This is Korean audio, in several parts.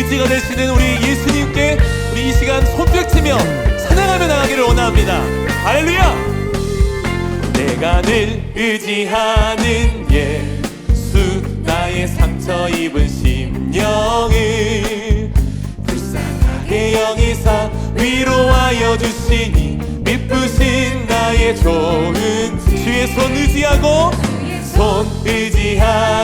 의지가 되시는 우리 예수님께 우리 이 시간 손뼉치며 찬양하며 나가기를 원합니다. 할렐루야! 내가 늘 의지하는 예수 나의 상처 입은 심령을 불쌍하게 여기사 위로하여 주시니 미쁘신 나의 좋은 주의 손 의지하고 손 의지하고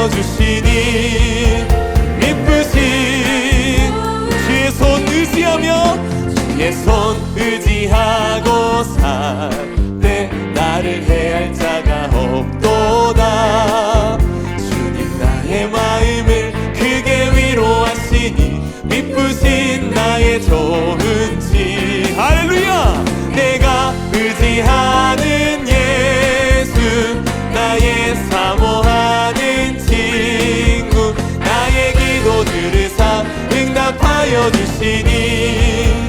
응답하여 주시니 미쁘신 주의 손 의지하며 주의 손 의지하고 응답하여 주시니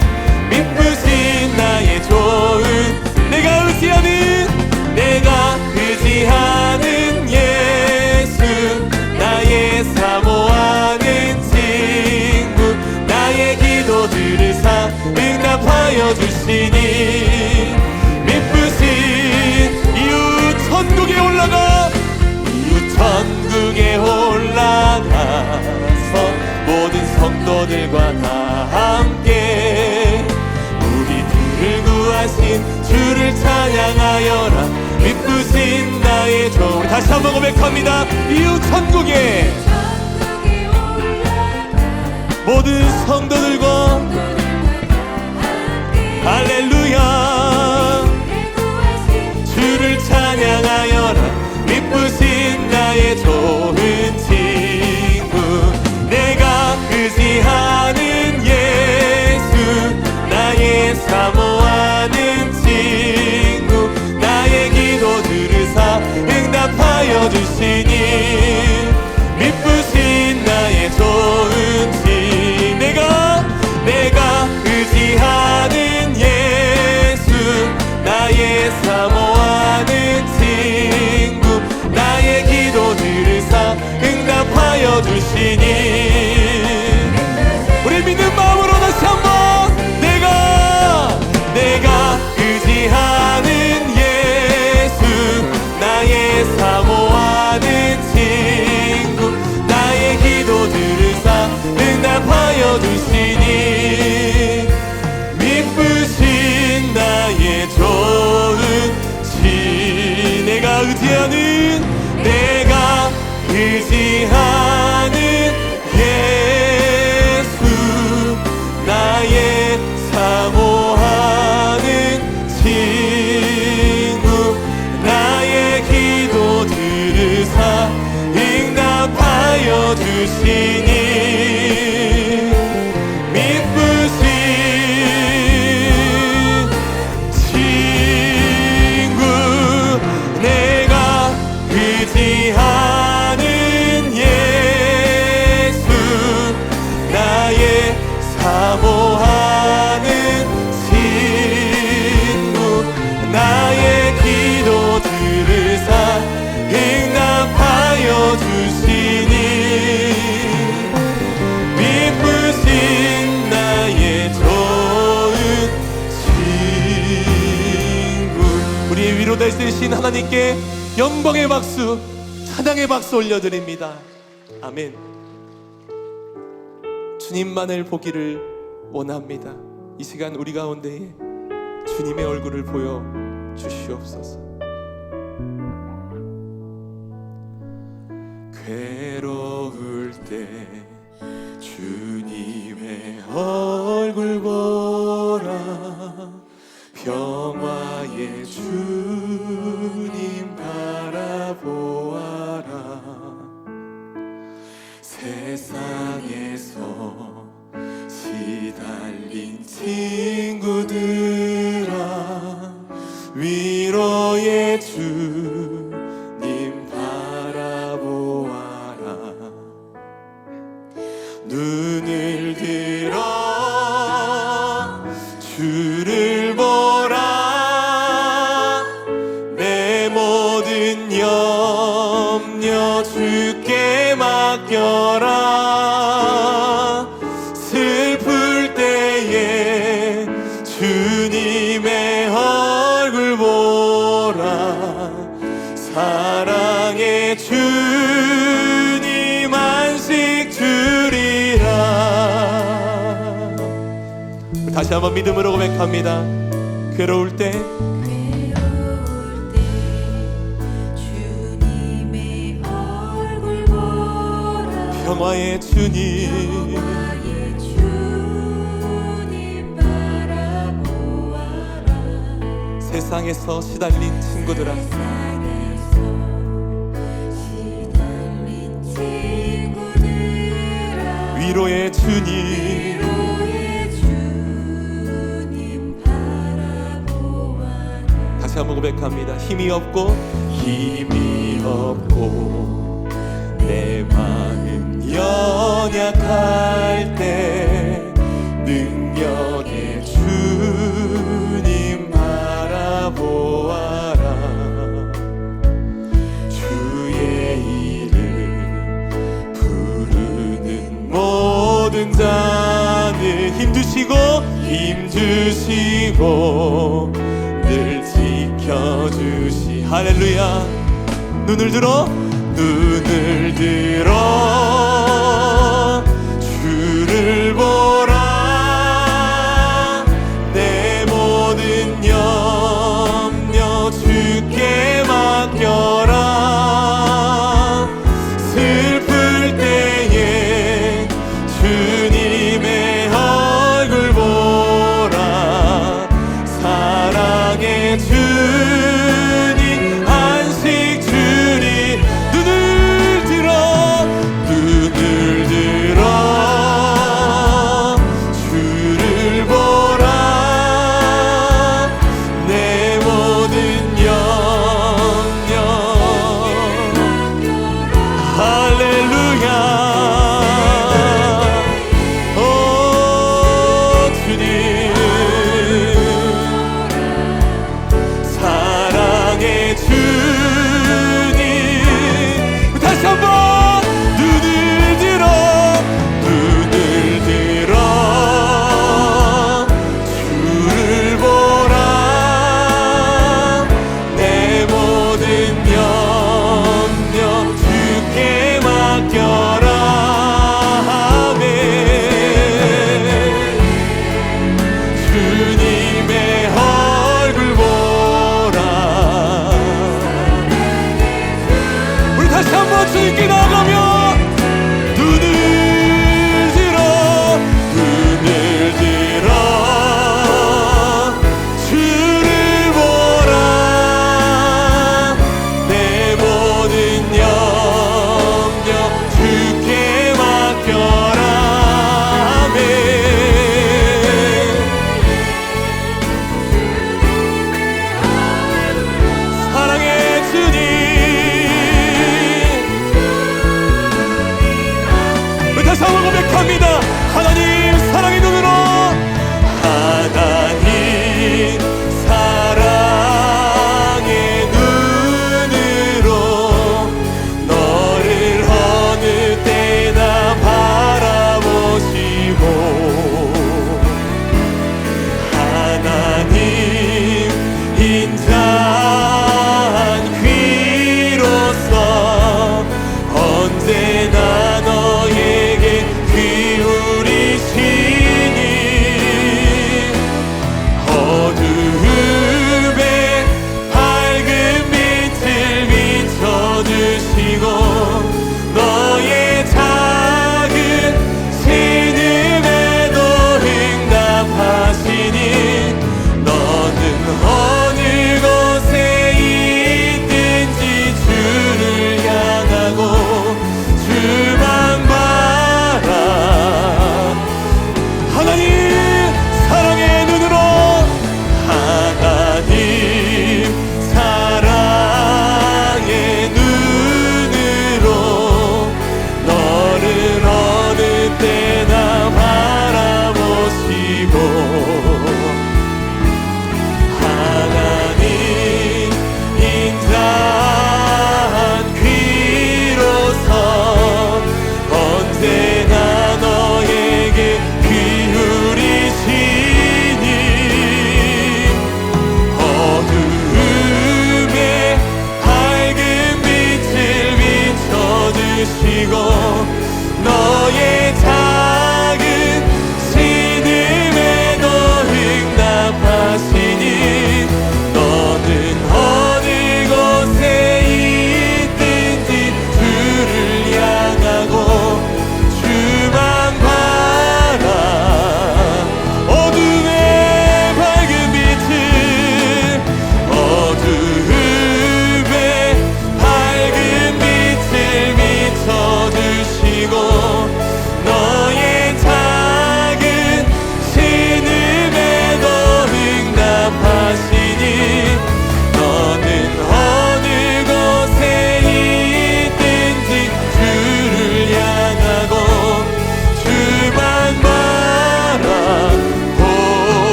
미쁘신 나의 좋은 내가 의지하는 내가 의지하는 예수 나의 사모하는 친구 나의 기도 들으사 응답하여 주시니 고백합니다. 이웃 천국에. 모든 성도들과 할렐루야. 주를 찬양하여라. 미쁘신 나의 좋은 친구. 내가 의지하는 예수. 나의 사모 의지하는 내가 의지하는 위로 되신 하나님께 영광의 박수 찬양의 박수 올려드립니다. 아멘. 주님만을 보기를 원합니다. 이 시간 우리 가운데에 주님의 얼굴을 보여 주시옵소서 사랑의 주님 안식 주리라. 다시 한번 믿음으로 고백합니다. 괴로울 때. 괴로울 때 주님의 얼굴 보라. 평화의 주님 세상에서 시달린 친구들아. 위로의 주님. 다시 한번 고백합니다. 힘이 없고 힘이 없고 내 마음 연약할 때 능력 주시고 힘 주시고 늘 지켜주시. 할렐루야. 눈을 들어 눈을 들어